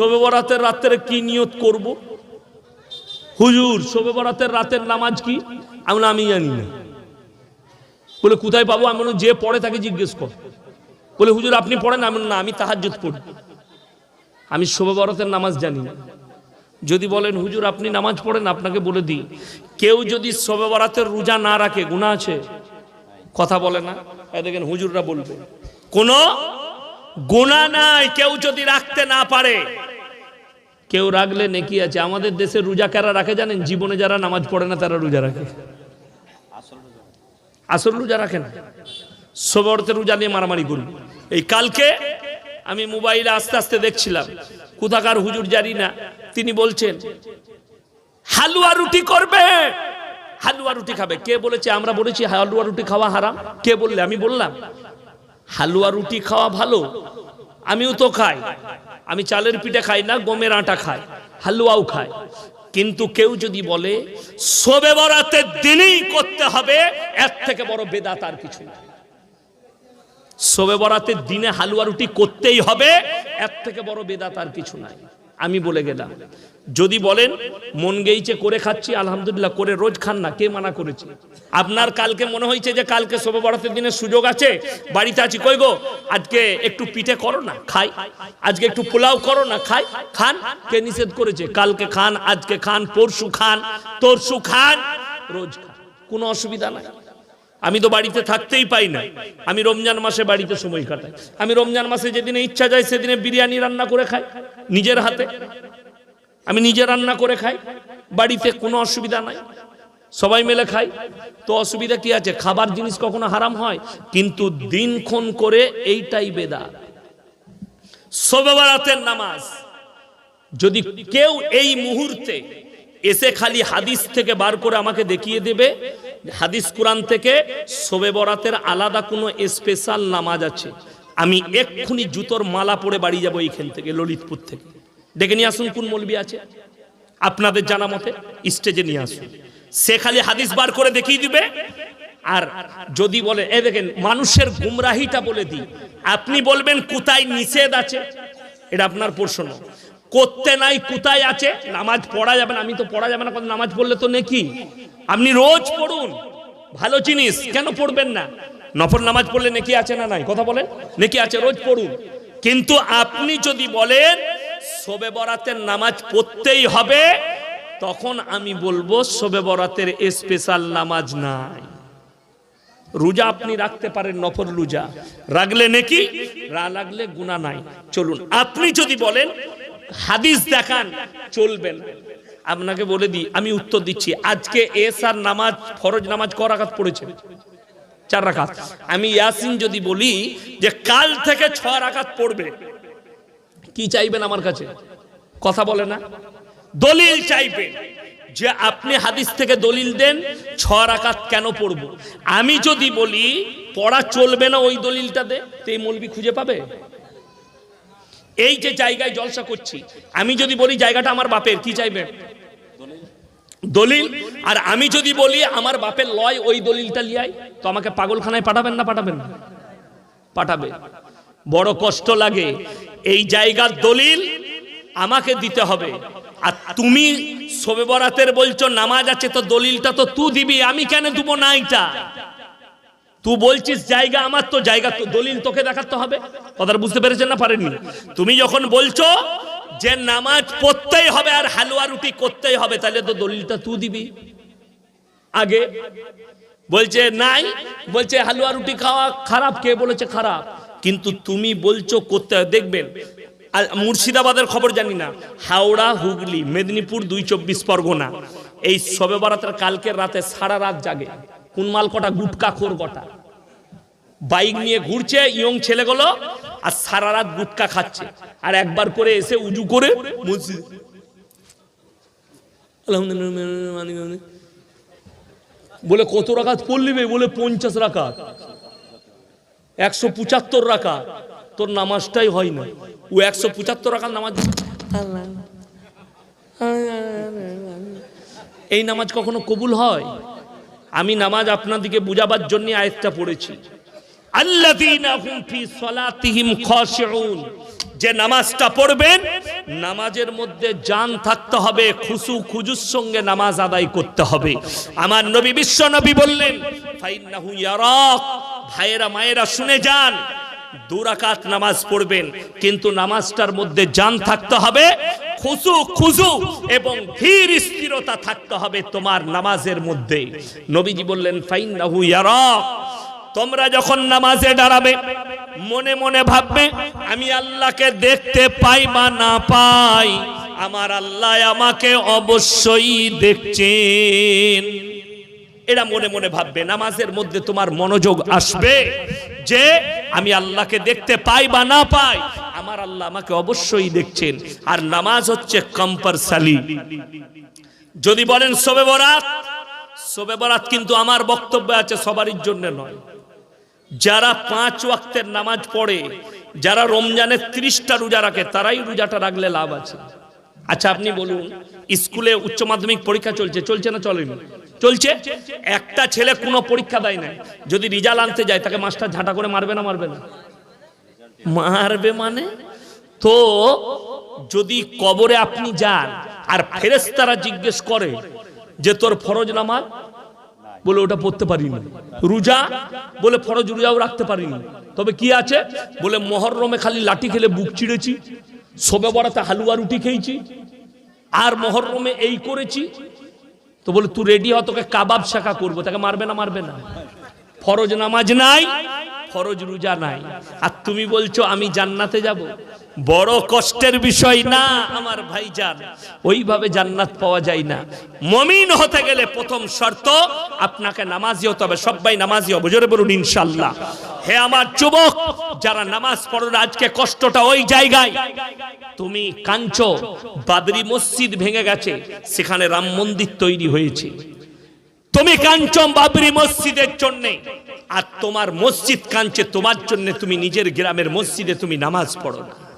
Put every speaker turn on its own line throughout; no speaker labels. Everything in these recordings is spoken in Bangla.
শোবে বরাতের রাত্রে কি নিয়ত করব? হুজুর শোবে বরাতের রাতের নামাজ কি? আমি বললাম, আমি জানি না। বলে কোথায় পাবো? আমি যে পড়ে তাকে জিজ্ঞেস কর। বলে হুজুর আপনি পড়েন? আমি না আমি তাহার তাহাজ্জুদ পড়ি। আমি শোবে বরাতের নামাজ জানি না। যদি বলেন হুজুর আপনি নামাজ পড়েন আপনাকে বলে দিই। কেউ যদি শোবে বরাতের রোজা না রাখে গুণা আছে? কথা বলে না? দেখেন হুজুররা বলবে কোনো গুণা নাই কেউ যদি রাখতে না পারে কেউ রাখলে নেকি আছে? আমাদের দেশে রোজা কারা রাখে জানেন? জীবনে যারা নামাজ পড়ে না, তারা রোজা রাখে। আসল রোজা রাখে না। সবরতে রোজা নিয়ে মারামারি করি। এই কালকে আমি মোবাইলে আস্তে আস্তে দেখছিলাম। কোথাকার হুজুর জানি না, তিনি বলছেন, হালুয়া রুটি করবে। হালুয়া রুটি খাবে। কে বলেছে? আমরা বলেছি, হালুয়া রুটি খাওয়া হারাম। কে বললে? আমি বললাম, হালুয়া রুটি খাওয়া ভালো আমিও তো খাই। আমি চালের পিঠে খাই না, গমের আটা খাই, হালুয়াও খাই। কিন্তু কেউ যদি বলে সবে বরাতের দিনেই করতে হবে, এর থেকে বড় বেদা তার কিছু না। শোবে বরাতের দিনে হালুয়া রুটি করতেই হবে, এর থেকে বড় বেদা তার কিছু নাই। আমি বলে গেলাম। যদি বলেন, মন গেইছে, করে খাচ্ছি, আলহামদুলিল্লাহ, করে রোজ খান না, কে মানা করেছে? আপনার কালকে মনে হয়েছে যে কালকে শোবে বরাতের দিনে সুযোগ আছে? বাড়িতে আছি, কই গো? আজকে একটু পিঠে করো না, খাই। আজকে একটু পোলাও করো না, খাই। খান, কে নিষেধ করেছে? কালকে খান, আজকে খান, পরশু খান, তরশু খান, রোজ খান। কোনো অসুবিধা নাই। আমি তো বাড়িতে থাকতেই পাই না। আমি রমজান মাসে বাড়িতে সময় কাটাই। আমি রমজান মাসে যেদিনে ইচ্ছা যায় সেদিনে বিরিয়ানি রান্না করে খাই, নিজের হাতে। আমি নিজে রান্না করে খাই, বাড়িতে কোনো অসুবিধা নাই। সবাই মিলে খাই। তো অসুবিধা কি আছে? খাবার জিনিস কখনো হারাম হয়? কিন্তু দিনক্ষণ করে এইটাই বেদা। সবে নামাজ। যদি কেউ এই মুহূর্তে এসে খালি হাদিস থেকে বার করে আমাকে দেখিয়ে দেবে হাদিস কোরআন থেকে শোবে বরাতের আলাদা কোনো স্পেশাল নামাজ আছে। আমি এক্ষুনি জুতোর মালা পরে বাড়ি যাব এইখান থেকে, ললিতপুর থেকে। ডেকে নিয়ে আসুন, কোন মলবি আছে? আপনাদের জানা মতে স্টেজে নিয়ে আসুন। সে খালি হাদিস বার করে দেখিয়ে দিবে। আর যদি বলে, এ দেখেন, মানুষের গুমরাহিটা বলে দিই। আপনি বলবেন, কোথায় নিষেধ আছে? এটা আপনার প্রশ্ন। করতে নাই, কোথায় আছে? নামাজ পড়া যাবে না। আমি তো পড়া যাবে না, নামাজ পড়লে তো নেকি? আপনি রোজ পড়ুন। ভালো জিনিস, কেন পড়বেন না? নফর নামাজ পড়লে নেকি আছে না নাই? কথা বলেন। নেকি আছে, রোজ পড়ুন। কিন্তু আপনি যদি বলেন, শোবে বরাতের নামাজ পড়তেই হবে তখন আমি বলব, শোবে বরাতের স্পেশাল নামাজ নাই। রোজা আপনি রাখতে পারেন নফর রোজা। রাখলে নাকি? রা লাগলে গুণা নাই। চলুন, আপনি যদি বলেন, হাদিস দেখান চলবেন আপনাকে বলে দিই, আমি উত্তর দিচ্ছি। আজকে এস আর নামাজ, ফরজ নামাজ ক রাকাত পড়েছে চার রাকাত। আমি ইয়াসিন যদি বলি যে কাল থেকে ছ রাকাত পড়বে, কি চাইবেন আমার কাছে? কথা বলে না? দলিল চাইবেন যে আপনি হাদিস থেকে দলিল দেন, ছ রাকাত কেন পড়ব? আমি যদি বলি, পড়া চলবে না ওই দলিলটা দে এই মলবি খুঁজে পাবে? এই যে জায়গায় জলসা করছি, আমি যদি বলি জায়গাটা আমার বাপের, কি চাইবে? দলিল? আর আমি যদি বলি আমার বাপের লয় ওই দলিলটা লিয়াই, তো আমাকে পাগলখানায় পাঠাবেন না পাঠাবেন? না পাঠাবে। বড় কষ্ট লাগে। এই জায়গার দলিল আমাকে দিতে হবে। আর তুমি শোবে বরাতের বলছো, নামাজ আছে, তো দলিলটা তো তুই দিবি। আমি কেন দেবো না এটা তুই বলছিস জায়গা আমার, তো জায়গা তো দলিল তোকে দেখাতে হবে। কথাটা বুঝতে পেরেছেন না? পারেননি। তুমি যখন বলছো যে নামাজ পড়তেই হবে আর হালুয়া রুটি করতেই হবে, তাহলে তো দলিলটা তুই দিবি। আগে বলছে, নাই। বলছে, হালুয়া রুটি খাওয়া খারাপ। কে বলেছে, খারাপ। কিন্তু তুমি বলছো, করতে। দেখবেন, আর মুর্শিদাবাদের খবর জানি না। হাওড়া, হুগলি, মেদিনীপুর দুই চব্বিশ পরগনা। এই সবে বারাতের কালকের রাতে সারা রাত জাগে। কোন মাল কটা? গুটকা, খোর কটা। বাইক নিয়ে ঘুরছে, ইয়ং ছেলেগুলো আর সারা রাত গুটকা খাচ্ছে। আর একবার করে এসে উজু করে বলে, কত রাকাত পড়লিবে বলে, পঞ্চাশ রাকাত। একশো পঁচাত্তর রাখা তোর নামাজটাই হয় না। ও একশো পঁচাত্তর রাখার নামাজ এই নামাজ কখনো কবুল হয়? আমি নামাজ আপনাদিকে বুঝাবার জন্য আয়াতটা পড়েছি। যে নামাজটা পড়বেন, নামাজের মধ্যে জান থাকতে হবে খুশু খুজুর সঙ্গে নামাজ আদায় করতে হবে। আমার নবী বিশ্ব নবী বললেন ভাইয়েরা, মায়েরা, শুনে যান দুরাকাত নামাজ পড়বেন, কিন্তু নামাজটার মধ্যে জান থাকতে হবে খুশু খুজু এবং ধীর স্থিরতা থাকতে হবে তোমার নামাজের মধ্যে। নবীজি বললেন, ফাইন্নাহু ইয়ারাক। তোমরা যখন নামাজে দাঁড়াবে, মনে মনে ভাববে, আমি আল্লাহকে দেখতে পাই বা না পাই, আমার আল্লাহ আমাকে অবশ্যই দেখছেন। এরা মনে মনে ভাববে, নামাজের মধ্যে তোমার মনোযোগ আসবে যে আমি আল্লাহকে দেখতে পাই বা না পাই, আমার আল্লাহ আমাকে অবশ্যই দেখছেন। আর নামাজ হচ্ছে কম্পালসারি যদি বলেন, শোবে বরাত? শোবে বরাত কিন্তু আমার বক্তব্য আছে সবারই জন্য নয়। যারা পাঁচ ওয়াক্তের নামাজ পড়ে, যারা রমজানের ত্রিশটা রোজা রাখে, তারাই রোজাটা রাখলে লাভ আছে। আচ্ছা আপনি বলুন, স্কুলে উচ্চ মাধ্যমিক পরীক্ষা চলছে চলছে না চলেনি চলছে? একটা ছেলে কোনো পরীক্ষা দেয় না যদি রেজাল্ট আনতে যায়, তাকে মাস্টার ঝাঁটা করে মারবে না মারবে না? মারবে মানে? তো যদি কবরে আপনি যান, আর ফেরেস্তারা জিজ্ঞেস করে যে, তোর ফরজ নামাজ? বলে ওটা পড়তে পারিনি। রোজা বলে ফরজ রোজাও রাখতে পারিনি। তবে কি আছে? বলে মহরমে খালি লাঠি খেলে বুক চিড়েছি সবে বড়াতে হালুয়া রুটি খেয়েছি, আর মহরমে এই করেছি। তো বলে, তুই রেডি হ, তোকে কাবাব শাখা করব। তাকে মারবে না মারবে না। ফরজ নামাজ নাই, ফরজ রোজা নাই। আর তুমি বলছো, আমি জান্নাতে যাব। বড় কষ্টের বিষয় না, আমার ভাইজান। ওইভাবে জান্নাত পাওয়া যায় না। মমিন হতে গেলে প্রথম শর্ত, আপনাকে নামাজি হতে হবে, সবাই নামাজি হবে। জোরে বলুন, ইনশাল্লাহ। হে আমার যুবক, যারা নামাজ পড়ো আজকে কষ্টটা ওই জায়গায়। তুমি কাঞ্চো বাদরি মসজিদ ভেঙে গেছে, সেখানে রাম মন্দির তৈরি হয়েছে। তুমি কাঞ্চন বাবরি মসজিদের জন্য, আর তোমার মসজিদ কাঞ্চে তোমার জন্য তুমি নিজের গ্রামের মসজিদে তুমি নামাজ পড়ো না।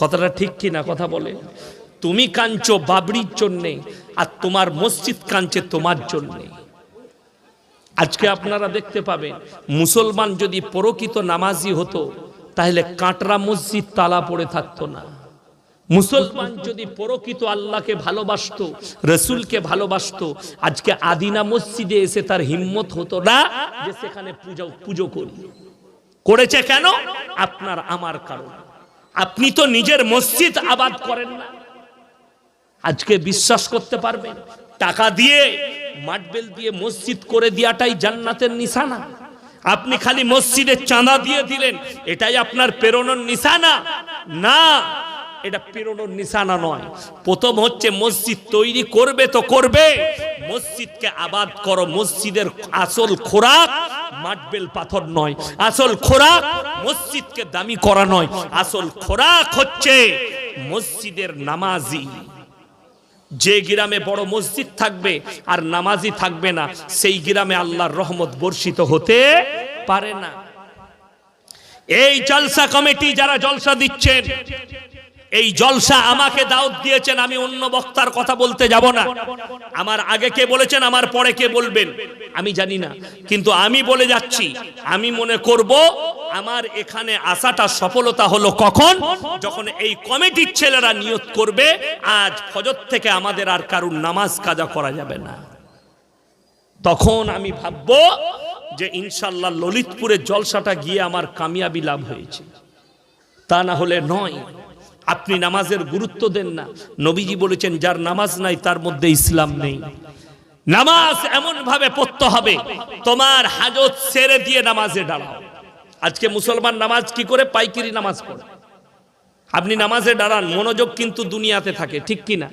কথাটা ঠিক কি না কথা বলে? তুমি কাঞ্চো বাবরির জন্য আর তোমার মসজিদ কাঞ্চে তোমার জন্য। আজকে আপনারা দেখতে পাবেন, মুসলমান যদি পরকিত নামাজি হতো, তাহলে কাঁটরা মসজিদ তালা পড়ে থাকতো না। মুসলমান যদি পরকিত আল্লাহকে ভালোবাসতো, রসুলকে ভালোবাসতো, আজকে আদিনা মসজিদে এসে তার হিম্মত হতো না যে সেখানে পুজো পুজো করি। করেছে কেন? আপনার, আমার কারণ। আপনি তো নিজের মসজিদ আবাদ করেন না। আজকে বিশ্বাস করতে পারবেন, টাকা দিয়ে মাটবেল দিয়ে মসজিদ করে দিয়াটাই জান্নাতের নিশানা। আপনি খালি মসজিদের চাঁদা দিয়ে দিলেন, এটাই আপনার প্রেরণার নিশানা। না, এটা প্রেরণার নিশানা নয়। প্রথম হচ্ছে মসজিদ তৈরি করবে তো করবে মসজিদকে আবাদ করো। মসজিদের আসল খোরাক মাটবেল পাথর নয়। আসল খোরাক মসজিদকে দামি করা নয়। আসল খোরাক হচ্ছে মসজিদের নামাজি। যে গ্রামে বড় মসজিদ থাকবে আর নামাজি থাকবে না, সেই গ্রামে আল্লাহর রহমত বর্ষিত হতে পারে না। এই জলসা কমিটি যারা জলসা দিচ্ছেন এই জলসা আমাকে দাওয়াত দিয়েছেন, আমি অন্য বক্তার কথা বলতে যাব না। আমার আগে কে বলেছেন, আমার পরে কে বলবেন, আমি জানি না। কিন্তু আমি বলে যাচ্ছি, আমি মনে করব, আমার এখানে আসাটা সফলতা হলো কখন? যখন এই কমিটির ছেলেরা নিয়ত করবে, আজ ফজর থেকে আমাদের আর কারুর নামাজ কাজা করা যাবে না। তখন আমি ভাববো যে ইনশাল্লাহ ললিতপুরের জলসাটা গিয়ে আমার কামিয়াবি লাভ হয়েছে। তা না হলে নয় আপনি নামাজের গুরুত্ব দেন না। নবীজি বলেছেন, যার নামাজ নাই, তার মধ্যে ইসলাম নেই। নামাজ এমন ভাবে পড়তে হবে, তোমার হাজত ছেড়ে দিয়ে নামাজে দাঁড়াও। আজকে মুসলমান নামাজ কি করে? পাইকিরি নামাজ পড়ে। আপনি নামাজে দাঁড়ান, মনোযোগ কিন্তু দুনিয়াতে থাকে, ঠিক কি না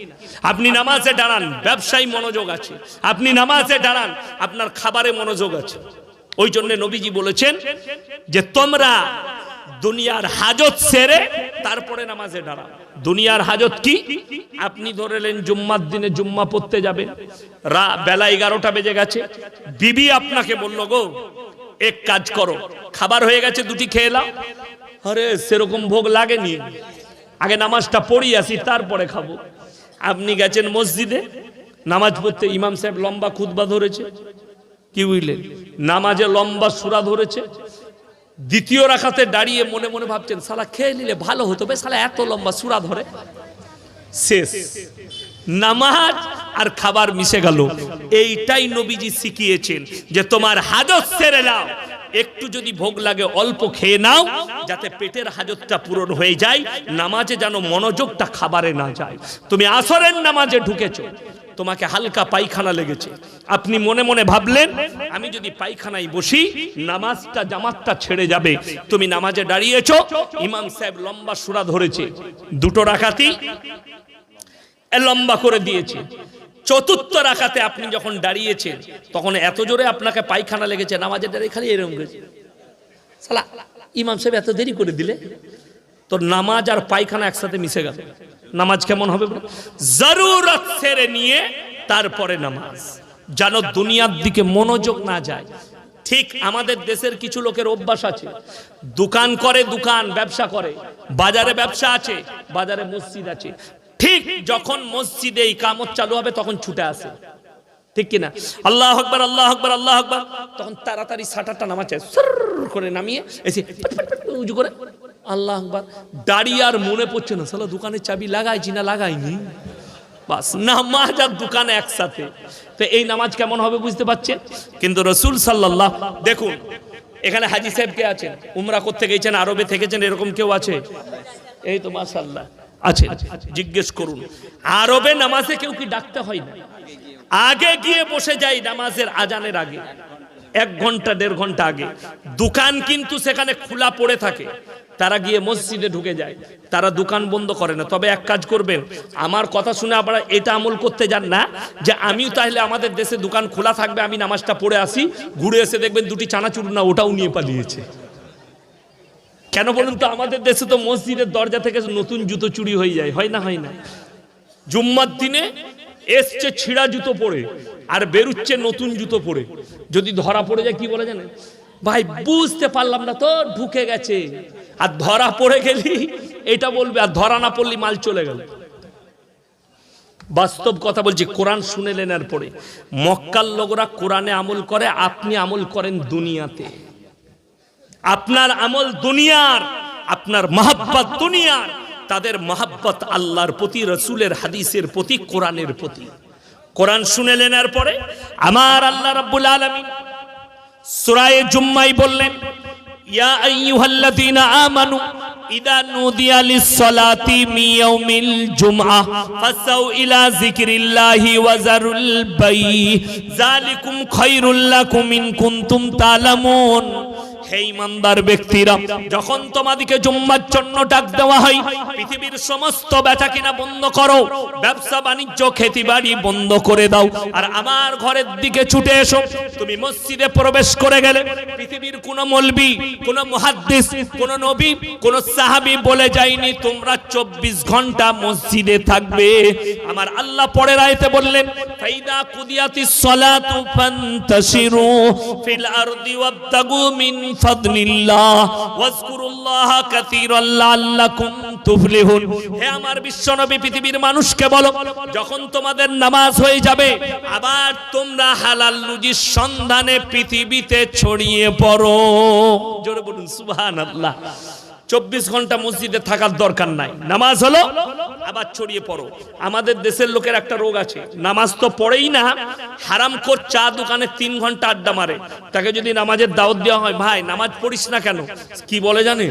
আপনি নামাজে দাঁড়ান, ব্যবসায়ী মনোযোগ আছে। আপনি নামাজে দাঁড়ান, আপনার খাবারে মনোযোগ আছে। ওই জন্য নবীজি বলেছেন যে, তোমরা দুনিয়ার হাজত সেরে তারপরে নামাজে দাঁড়া। দুনিয়ার হাজত কি? আপনি ধরেলেন জুম্মার দিনে জুম্মা পড়তে যাবেন রা বেলা এগারোটা বেজে গেছে, বিবি আপনাকে বলল, গো, এক কাজ করো, খাবার হয়ে গেছে, দুটি খেয়ে নাও। আরে, সেরকম ভোগ লাগেনি। আগে নামাজটা পড়ি আসি, তারপরে খাব। আপনি গেছেন মসজিদে, নামাজ পড়তে ইমাম সাহেব লম্বা খুতবা ধরেছে। কি বুঝলেন? নামাজে লম্বা সুরা ধরেছে। দ্বিতীয় রাখাতে দাঁড়িয়ে মনে মনে ভাবছেন, সালা খেয়ে নিলে ভালো হতো বে, সালা এত লম্বা সুরা ধরে। শেষ। নামাজ আর খাবার মিশে গেল। এইটাই নবীজি শিখিয়েছেন যে তোমার হাজত সেরে নাও। একটু যদি ভোগ লাগে, অল্প খেয়ে নাও, যাতে পেটের হাজতটা পূরণ হয়ে যায়। নামাজে যেন মনোযোগটা খাবারে না যায়। তুমি আসরের নামাজে ঢুকেছো। তোমাকে হালকা পায়খানা লেগেছে। আপনি মনে মনে ভাবলেন, আমি যদি পায়খানায় বসি, নামাজটা, জামাতটা ছেড়ে যাবে। তুমি নামাজে দাঁড়িয়েছ, ইমাম সাহেব লম্বা সুরা ধরেছে, দুটো রাখাতি লম্বা করে দিয়েছে। চতুর্থ রাখাতে আপনি যখন দাঁড়িয়েছেন, তখন এত জোরে আপনাকে পায়খানা লেগেছে, নামাজের দাঁড়িয়ে খালি এরকম করেছে সালা ইমাম সাহেব এত দেরি করে দিলে? তোর নামাজ আর পায়খানা একসাথে মিশে গেল। নামাজ কেমন হবে? জরুরত সেরে নিয়ে তারপরে নামাজ। যেন দুনিয়ার দিকে মনোযোগ না যায়। ঠিক আমাদের দেশের কিছু লোকের অভ্যাস আছে। দোকান করে দোকান, ব্যবসা করে। বাজারে ব্যবসা আছে, বাজারে মসজিদ আছে। ঠিক যখন মসজিদে এই কামত চালু হবে, তখন ছুটে আসে। ঠিক কিনা? আল্লাহ আকবার আল্লাহ আকবার আল্লাহ আকবার। তখন তাড়াতাড়ি সাঁটারটা নামাচ্ছে করে নামিয়ে এসে উজু করে আল্লাহ আকবার। দাঁড়িয়ে আর মনে পড়ছে না। সালা দোকানের চাবি লাগাইছি না লাগাইনি? বাস, নামাজ আর দোকান একসাথে। তো এই নামাজ কেমন হবে বুঝতে পারছেন কিন্তু রসুল সাল্লাল্লাহ, দেখুন, এখানে হাজি সাহেব কে আছেন? উমরা করতে গেছেন? আরবে থেকেছেন? এরকম কেউ আছে? এই তো মাশাল্লাহ আছে। জিজ্ঞেস করুন, আরবে নামাজে কেউ কি ডাকতে হয় না? আগে গিয়ে বসে যাই নামাজের আজানের আগে। এক ঘণ্টা, দেড় ঘণ্টা আগে। দোকান কিন্তু সেখানে খোলা পড়ে থাকে। তারা গিয়ে মসজিদে ঢুকে যায়। তারা দোকান বন্ধ করে না। তবে এক কাজ করবেন, আমার কথা শুনে আপনারা এটা আমল করতে যান না, যে আমিও তাহলে আমাদের দেশে দোকান খোলা থাকবে, আমি নামাজটা পড়ে আসি, ঘুরে এসে দেখবেন দুটি চানাচুর না, ওটাও নিয়ে পালিয়েছে। কেন বলুন তো, আমাদের দেশে তো মসজিদের দরজা থেকে নতুন জুতো চুরি হয়ে যায়, হয় না হয় না? জুম্মার দিনে এসছে ছিঁড়া জুতো পরে, আর বেরুচ্ছে নতুন জুতো পরে। যদি ধরা পড়ে যায়, কি বলে জানেন? ভাই, বুঝতে পারলাম না তো, ঢুকে গেছে। আর ধরা পড়ে গেলি, এটা বলবে, আর ধরা না পড়লি মাল চলে গেল। বাস্তব কথা বলছি, কোরআন শুনে নেনার পরে মক্কার লোকরা কোরআনে আমল করে, আপনি আমল করেন দুনিয়াতে। আপনার আমল দুনিয়ার, আপনার মহাব্বত দুনিয়ার, তাদের মহাব্বত আল্লাহর প্রতি, রসুলের হাদিসের প্রতি, কোরআনের প্রতি। কোরআন শুনে নেনার পরে আমার আল্লাহ রাব্বুল আলামিন সূরায়ে জুম্মাই বললেন ইয়া আইয়ুহাল্লাযীনা আমানু ইদা নুদিয়া লিস-সালাতি মিন ইয়াউমিল জুমআহ ফাসাউ ইলা যিকরিল্লাহি ওয়া যারুল বাই। যালিকুম খায়রুল লাকুম ইন কুনতুম তা'লামুন। প্রবেশ করে গেলে, পৃথিবীর কোন নবী, কোন সাহাবী বলে যায়নি, তোমরা চব্বিশ ঘণ্টা মসজিদে থাকবে। আমার আল্লাহ পরের আয়তে বললেন ফান্তাশিরু ফিল মিন ফাদলিল্লাহ। ওয়াজকুরুল্লাহ কাসীরান লাআল্লাকুম তুফলিহুন। হে আমার বিশ্বনবী, পৃথিবীর মানুষকে বলো, যখন তোমাদের নামাজ হয়ে যাবে, আবার তোমরা হালাল রুজির সন্ধানে পৃথিবীতে ছড়িয়ে পড়ো। জোরে বলুন, সুবহানাল্লাহ। চব্বিশ ঘণ্টা মসজিদে থাকার দরকার নাই। নামাজ হলো আবার ছড়িয়ে পড়ো। আমাদের দেশের লোকের একটা রোগ আছে। নামাজ তো পড়েই না, হারাম কর চা দোকানে তিন ঘণ্টা আড্ডা মারে। তাকে যদি নামাজের দাওয়াত দেওয়া হয়, ভাই, নামাজ পড়িস না কেন? কি বলে জানে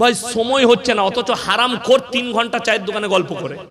ভাই, সময় হচ্ছে না, অথচ হারাম কর তিন ঘণ্টা চায়ের দোকানে গল্প করে।